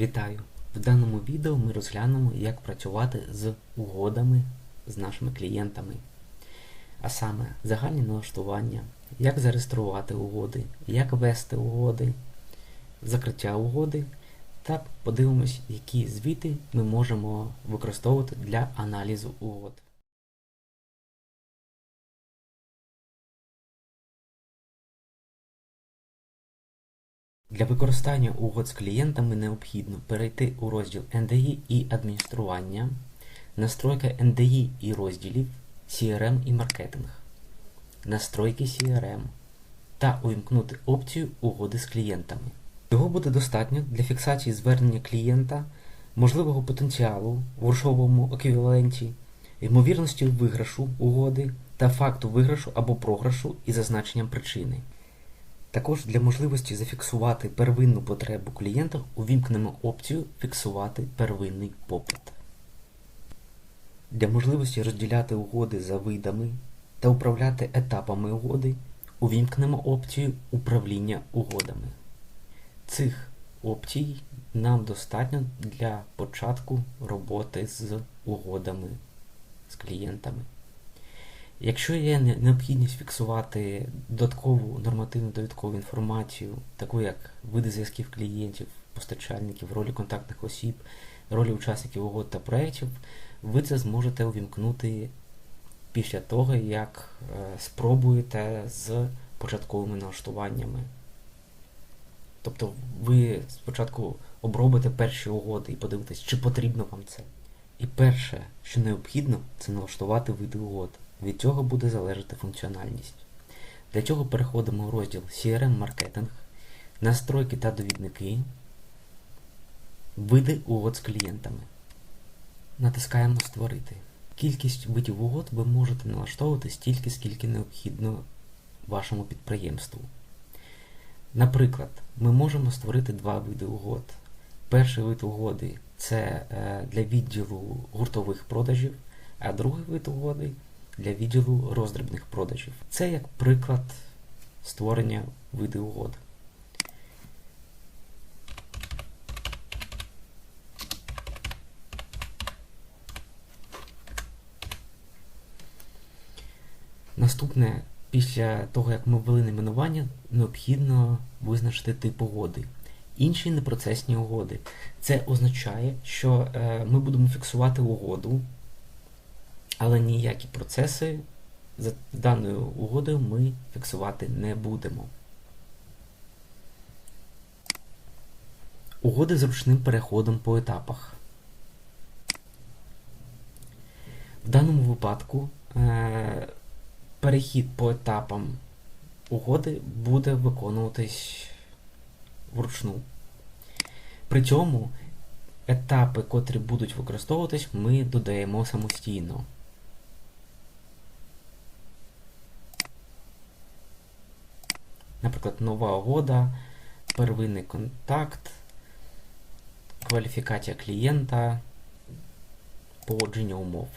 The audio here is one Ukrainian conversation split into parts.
Вітаю! В даному відео ми розглянемо, як працювати з угодами з нашими клієнтами. А саме загальні налаштування, як зареєструвати угоди, як вести угоди, закриття угоди та подивимось, які звіти ми можемо використовувати для аналізу угод. Для використання угод з клієнтами необхідно перейти у розділ NDI і адміністрування, настройка NDI і розділів CRM і маркетинг, настройки CRM та увімкнути опцію угоди з клієнтами. Цього буде достатньо для фіксації звернення клієнта, можливого потенціалу в грошовому еквіваленті, ймовірності виграшу угоди та факту виграшу або програшу із зазначенням причини. Також для можливості зафіксувати первинну потребу клієнта увімкнемо опцію Фіксувати первинний попит. Для можливості розділяти угоди за видами та управляти етапами угоди увімкнемо опцію Управління угодами. Цих опцій нам достатньо для початку роботи з угодами з клієнтами. Якщо є необхідність фіксувати додаткову нормативну довідкову інформацію, таку як види зв'язків клієнтів, постачальників, ролі контактних осіб, ролі учасників угод та проєктів, ви це зможете увімкнути після того, як е, спробуєте з початковими налаштуваннями. Тобто ви спочатку обробите перші угоди і подивитесь, чи потрібно вам це. І перше, що необхідно, це налаштувати види угод. Від цього буде залежати функціональність. Для цього переходимо у розділ CRM маркетинг, настройки та довідники, види угод з клієнтами. Натискаємо Створити. Кількість видів угод ви можете налаштовувати стільки, скільки необхідно вашому підприємству. Наприклад, ми можемо створити два види угод. Перший вид угоди це е, для відділу гуртових продажів, а другий вид угоди для відділу роздрібних продажів. Це як приклад створення види угод. Наступне, після того, як ми ввели найменування, необхідно визначити тип угоди. Інші непроцесні угоди. Це означає, що е, ми будемо фіксувати угоду, але ніякі процеси за даною угодою ми фіксувати не будемо. Угоди з ручним переходом по етапах. В даному випадку е, перехід по етапам угоди буде виконуватись вручну. При цьому етапи, котрі будуть використовуватись, ми додаємо самостійно. Наприклад, нова угода, первинний контакт, кваліфікація клієнта, погодження умов.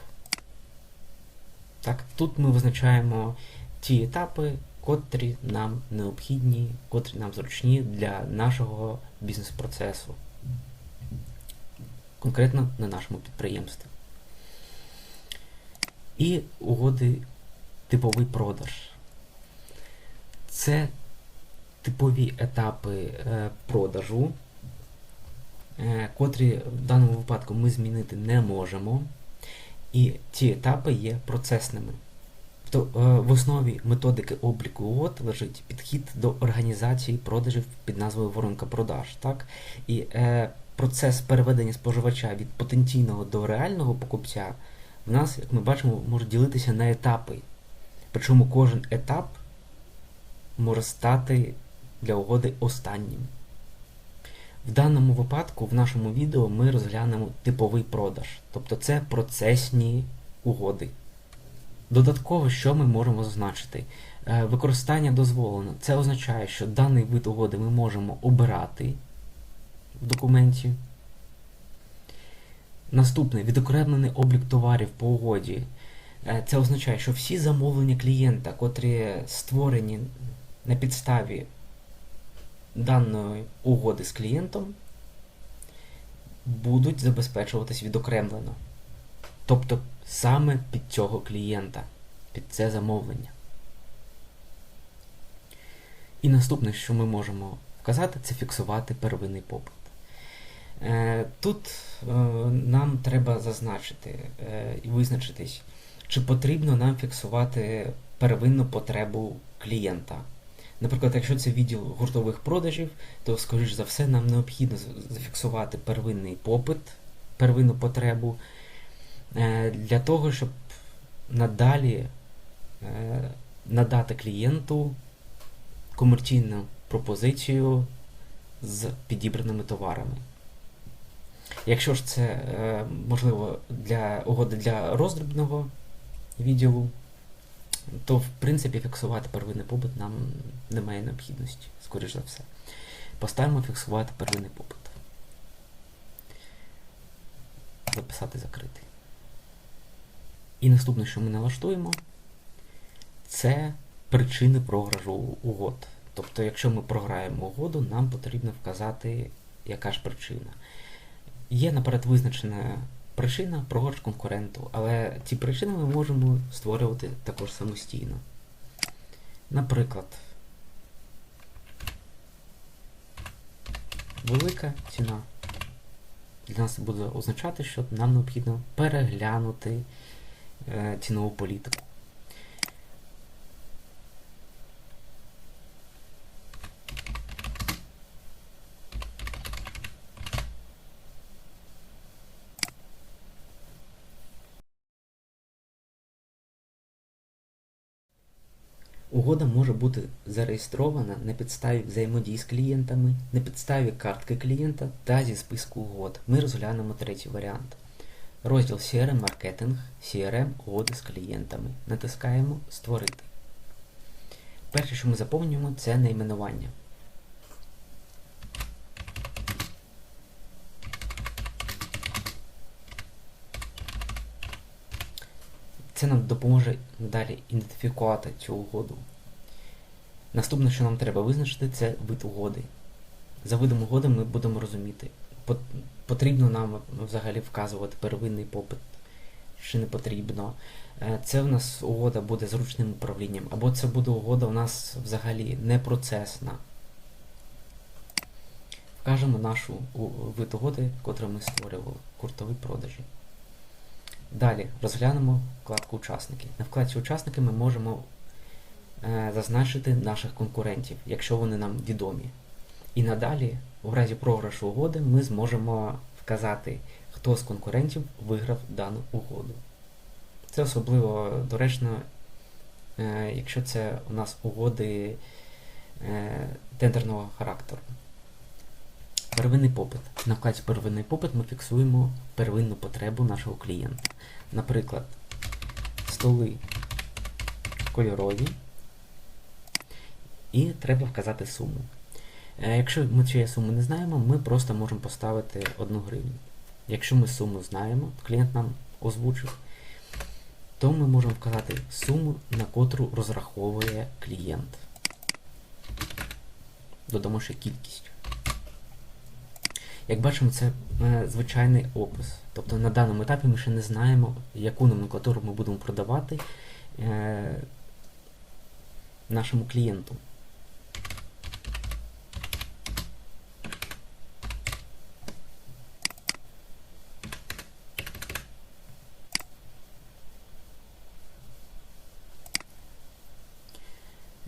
Так, тут ми визначаємо ті етапи, котрі нам необхідні, котрі нам зручні для нашого бізнес-процесу. Конкретно на нашому підприємстві. І угоди типовий продаж. Це типові етапи е, продажу, е, котрі в даному випадку ми змінити не можемо. І ці етапи є процесними. Тобто е, в основі методики обліку угод лежить підхід до організації продажів під назвою воронка продаж. Так? І е, процес переведення споживача від потенційного до реального покупця в нас, як ми бачимо, може ділитися на етапи. Причому кожен етап може стати для угоди останнім. В даному випадку, в нашому відео, ми розглянемо типовий продаж, тобто це процесні угоди. Додатково, що ми можемо зазначити? Е, Використання дозволено. Це означає, що даний вид угоди ми можемо обирати в документі. Наступне відокремлений облік товарів по угоді. Е, Це означає, що всі замовлення клієнта, котрі створені на підставі даної угоди з клієнтом, будуть забезпечуватись відокремлено. Тобто саме під цього клієнта, під це замовлення. І наступне, що ми можемо вказати, це фіксувати первинний попит. Е, Тут е, нам треба зазначити е, і визначитись, чи потрібно нам фіксувати первинну потребу клієнта. Наприклад, якщо це відділ гуртових продажів, то, скоріш за все, нам необхідно зафіксувати первинний попит, первинну потребу е, для того, щоб надалі е, надати клієнту комерційну пропозицію з підібраними товарами. Якщо ж це е, можливо для угоди для роздрібного відділу, то в принципі фіксувати первинний побут нам немає необхідності, скоріш за все. Поставимо фіксувати первинний попит. Записати закрити. І наступне, що ми налаштуємо, це причини програшу угод. Тобто, якщо ми програємо угоду, нам потрібно вказати, яка ж причина. Є наперед визначена причина прогорш конкуренту, але ці причини ми можемо створювати також самостійно. Наприклад, велика ціна. Для нас буде означати, що нам необхідно переглянути е, цінову політику. Угода може бути зареєстрована на підставі взаємодії з клієнтами, на підставі картки клієнта та зі списку угод. Ми розглянемо третій варіант. Розділ CRM маркетинг, CRM угоди з клієнтами. Натискаємо Створити. Перше, що ми заповнюємо, це найменування. Це нам допоможе далі ідентифікувати цю угоду. Наступне, що нам треба визначити, це вид угоди. За видом угоди ми будемо розуміти, потрібно нам взагалі вказувати первинний попит, чи не потрібно. Е, Це в нас угода буде з ручним управлінням, або це буде угода у нас взагалі не процесна. Вкажемо нашу вид угоди, котру ми створювали, куртові продажі. Далі розглянемо вкладку Учасники. На вкладці Учасники ми можемо зазначити наших конкурентів, якщо вони нам відомі. І надалі, в разі програшу угоди, ми зможемо вказати, хто з конкурентів виграв дану угоду. Це особливо доречно, е, якщо це у нас угоди е, тендерного характеру. Первинний попит. На вкладці первинний попит ми фіксуємо первинну потребу нашого клієнта. Наприклад, столи кольорові. І треба вказати суму. Е, Якщо ми цієї суми не знаємо, ми просто можемо поставити 1 гривню. Якщо ми суму знаємо, клієнт нам озвучив, то ми можемо вказати суму, на котру розраховує клієнт. Додамо ще кількість. Як бачимо, це е, звичайний опис. Тобто на даному етапі ми ще не знаємо, яку номенклатуру ми будемо продавати е, нашому клієнту.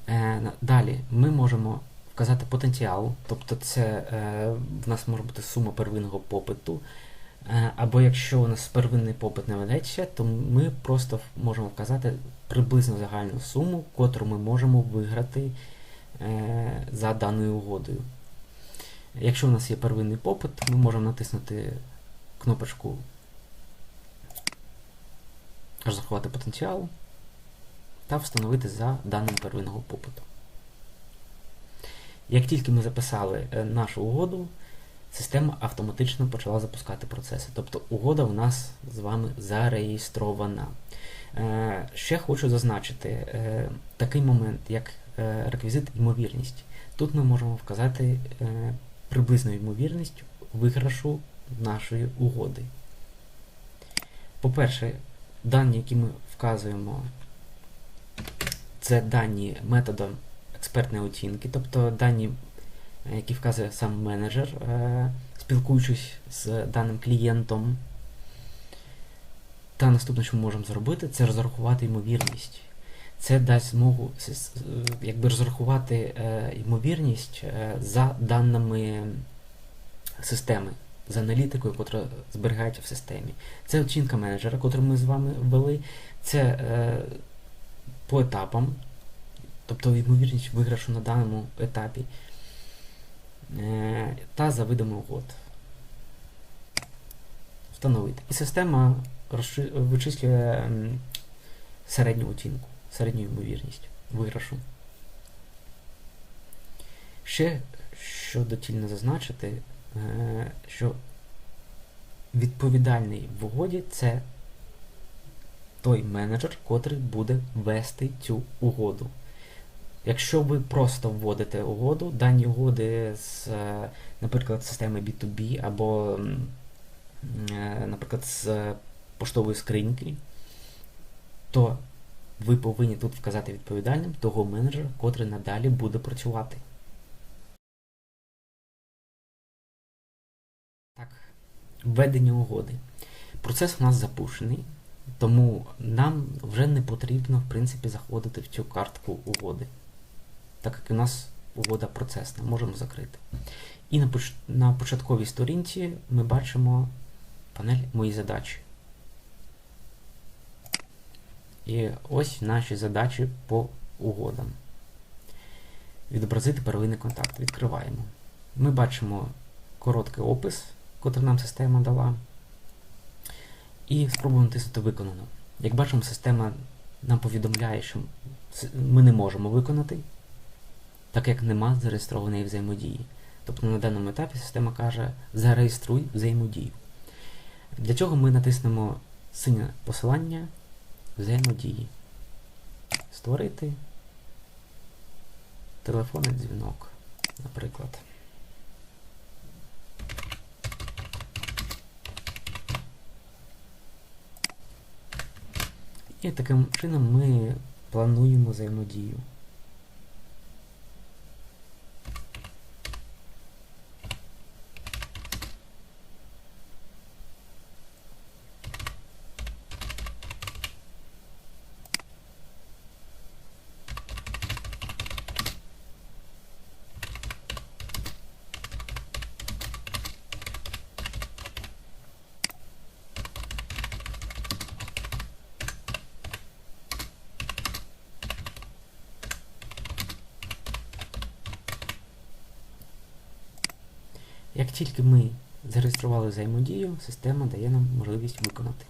Е, на- Далі ми можемо вказати потенціал, тобто це е, в нас може бути сума первинного попиту. Е, або якщо у нас первинний попит не ведеться, то ми просто можемо вказати приблизно загальну суму, котру ми можемо виграти е, за даною угодою. Якщо у нас є первинний попит, ми можемо натиснути кнопочку Розрахувати потенціал та встановити за даним первинного попиту. Як тільки ми записали е, нашу угоду, система автоматично почала запускати процеси. Тобто угода у нас з вами зареєстрована. Е, Ще хочу зазначити е, такий момент, як реквізит ймовірність. Тут ми можемо вказати приблизну ймовірність виграшу нашої угоди. По-перше, дані, які ми вказуємо, це дані методом експертної оцінки, тобто дані, які вказує сам менеджер, е, спілкуючись з даним клієнтом. Та наступне, що ми можемо зробити, це розрахувати ймовірність. Це дасть змогу якби розрахувати е, ймовірність е, за даними системи, за аналітикою, яка зберігається в системі. Це оцінка менеджера, яку ми з вами ввели. Це по етапам, тобто ймовірність виграшу на даному етапі. Е, та за видами угод. Встановити. І система вичислює середню оцінку, середню ймовірність виграшу. Ще, що доцільно зазначити, е, що відповідальний в угоді це той менеджер, котрий буде вести цю угоду. Якщо ви просто вводите угоду, дані угоди з, е, наприклад, системи B2B або, е, наприклад, з поштової скриньки, то ви повинні тут вказати відповідальним того менеджера, котрий надалі буде працювати. Так, введення угоди. Процес у нас запущений, тому нам вже не потрібно, в принципі, заходити в цю картку угоди. Так як у нас угода процесна, можемо закрити. І на, поч- на початковій сторінці ми бачимо панель Мої задачі. І ось наші задачі по угодам. Відобразити первинний контакт. Відкриваємо. Ми бачимо короткий опис, котрий нам система дала. І спробуємо натиснути виконано. Як бачимо, система нам повідомляє, що ми не можемо виконати, так як нема зареєстрованої взаємодії. Тобто на даному етапі система каже зареєструй взаємодію. Для цього ми натиснемо синє посилання взаємодії. Створити телефонний дзвінок, наприклад. І таким чином ми плануємо взаємодію. Як тільки ми зареєстрували взаємодію, система дає нам можливість виконати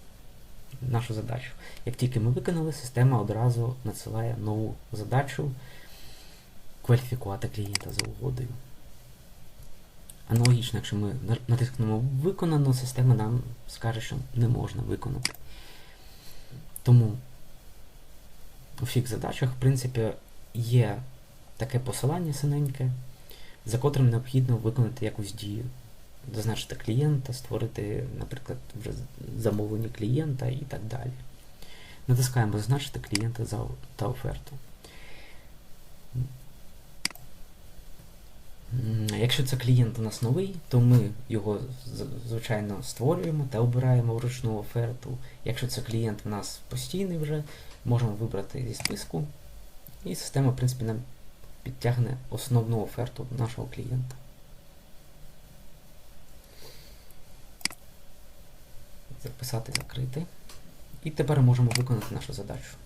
нашу задачу. Як тільки ми виконали, система одразу надсилає нову задачу кваліфікувати клієнта за угодою. Аналогічно, якщо ми на- натискнемо виконано, система нам скаже, що не можна виконати. Тому у всіх задачах, в принципі, є таке посилання синеньке, за котрим необхідно виконати якусь дію. Зазначити клієнта, створити, наприклад, вже замовлення клієнта і так далі. Натискаємо Зазначити клієнта та оферту. Якщо це клієнт у нас новий, то ми його звичайно створюємо та обираємо вручну оферту. Якщо це клієнт у нас постійний вже, можемо вибрати зі списку, і система, в принципі, нам підтягне основну оферту нашого клієнта. Записати, закрити. І тепер можемо виконати нашу задачу.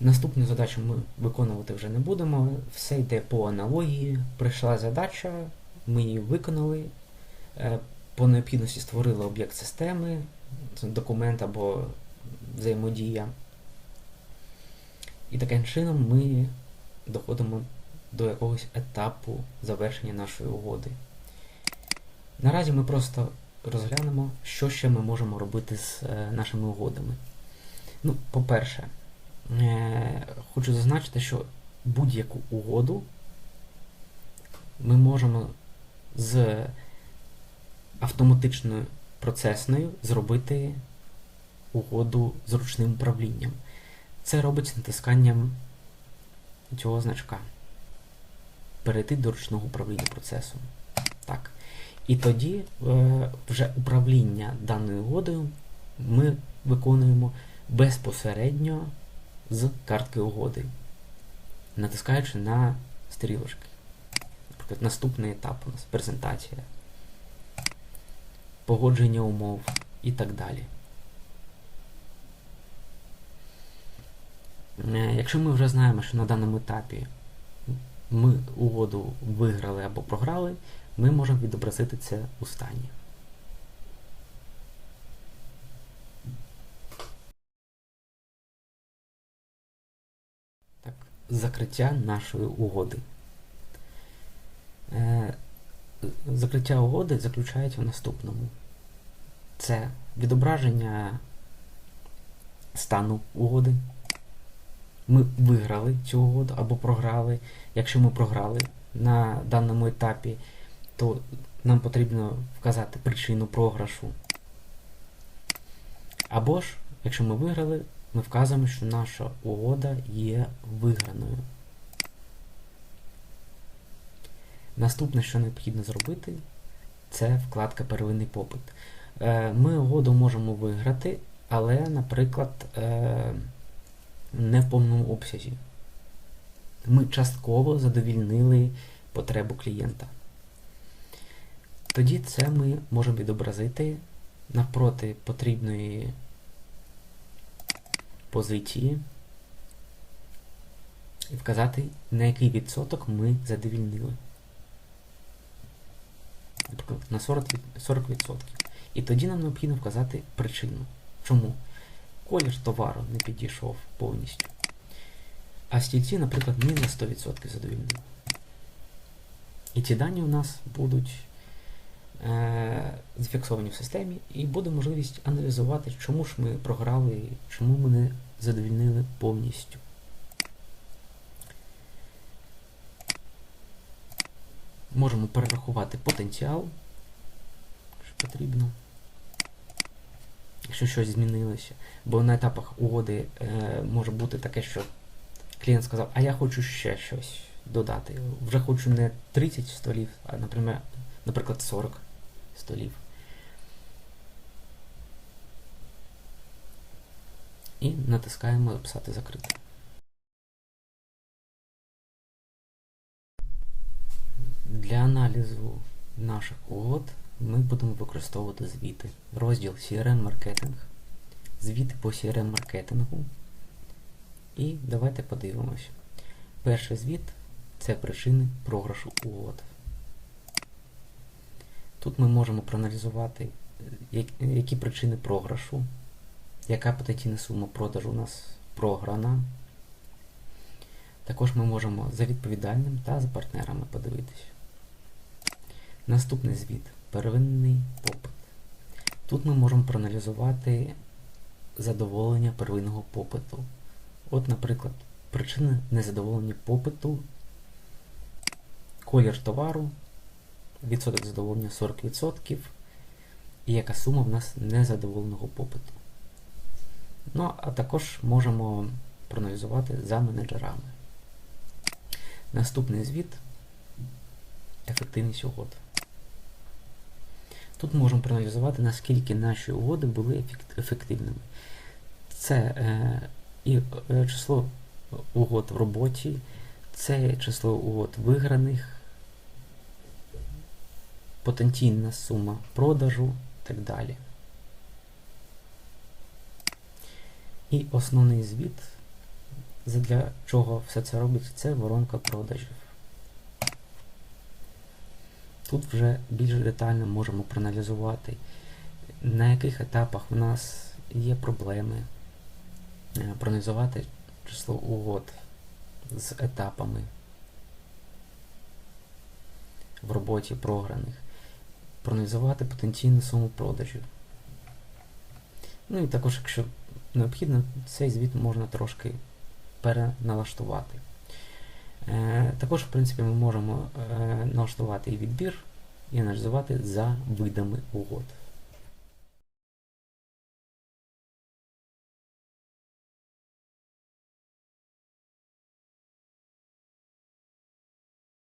Наступну задачу ми виконувати вже не будемо. Все йде по аналогії. Прийшла задача, ми її виконали. Е, По необхідності створили об'єкт системи, документ або взаємодія. І таким чином ми доходимо до якогось етапу завершення нашої угоди. Наразі ми просто розглянемо, що ще ми можемо робити з е, нашими угодами. Ну, по-перше, е, хочу зазначити, що будь-яку угоду ми можемо з автоматичною процесною зробити угоду з ручним управлінням. Це робиться натисканням цього значка. Перейти до ручного управління процесом. Так. І тоді е, вже управління даною угодою ми виконуємо безпосередньо з картки угоди, натискаючи на стрілочки. Наприклад, наступний етап у нас презентація, погодження умов і так далі. Е, Якщо ми вже знаємо, що на даному етапі ми угоду виграли або програли, ми можемо відобразити це у стані. Так, Закриття нашої угоди. Е, Закриття угоди заключається в наступному. Це відображення стану угоди. Ми виграли цю угоду або програли. Якщо ми програли на даному етапі, то нам потрібно вказати причину програшу. Або ж, якщо ми виграли, ми вказуємо, що наша угода є виграною. Наступне, що необхідно зробити, це вкладка Первинний попит. Е, Ми угоду можемо виграти, але, наприклад, е, не в повному обсязі. Ми частково задовільнили потребу клієнта. Тоді це ми можемо відобразити навпроти потрібної позиції і вказати, на який відсоток ми задовільнили. Наприклад, на 40%. 40%. І тоді нам необхідно вказати причину. Чому? Колір товару не підійшов повністю. А стільці, наприклад, не на 100% задовільнили. І ці дані у нас будуть зафіксовані в системі, і буде можливість аналізувати, чому ж ми програли, чому ми не задовільнили повністю. Можемо перерахувати потенціал, що потрібно, якщо щось змінилося. Бо на етапах угоди е, може бути таке, що клієнт сказав, а я хочу ще щось додати. Вже хочу не 30 столів, а, наприклад 40 столів. І натискаємо Записати закрити. Для аналізу наших угод ми будемо використовувати звіти. Розділ CRM маркетинг, звіти по CRM маркетингу. І давайте подивимось. Перший звіт це причини програшу угод. Тут ми можемо проаналізувати, які причини програшу, яка потенційна сума продажу у нас програна. Також ми можемо за відповідальним та за партнерами подивитись. Наступний звіт первинний попит. Тут ми можемо проаналізувати задоволення первинного попиту. От, наприклад, причина незадоволення попиту, колір товару, відсоток задоволення 40%, і яка сума в нас незадоволеного попиту. Ну, а також можемо проаналізувати за менеджерами. Наступний звіт ефективність угод. Тут можемо проаналізувати, наскільки наші угоди були ефективними. Це е, і е, число угод в роботі, це число угод виграних, потенційна сума продажу і так далі. І основний звіт, для чого все це робиться, це воронка продажів. Тут вже більш детально можемо проаналізувати, на яких етапах в нас є проблеми, е, проаналізувати число угод з етапами в роботі програних, проаналізувати потенційну суму продажів. Ну і також, якщо необхідно, цей звіт можна трошки переналаштувати. Е, також, в принципі, ми можемо е, налаштувати і відбір і аналізувати за видами угод.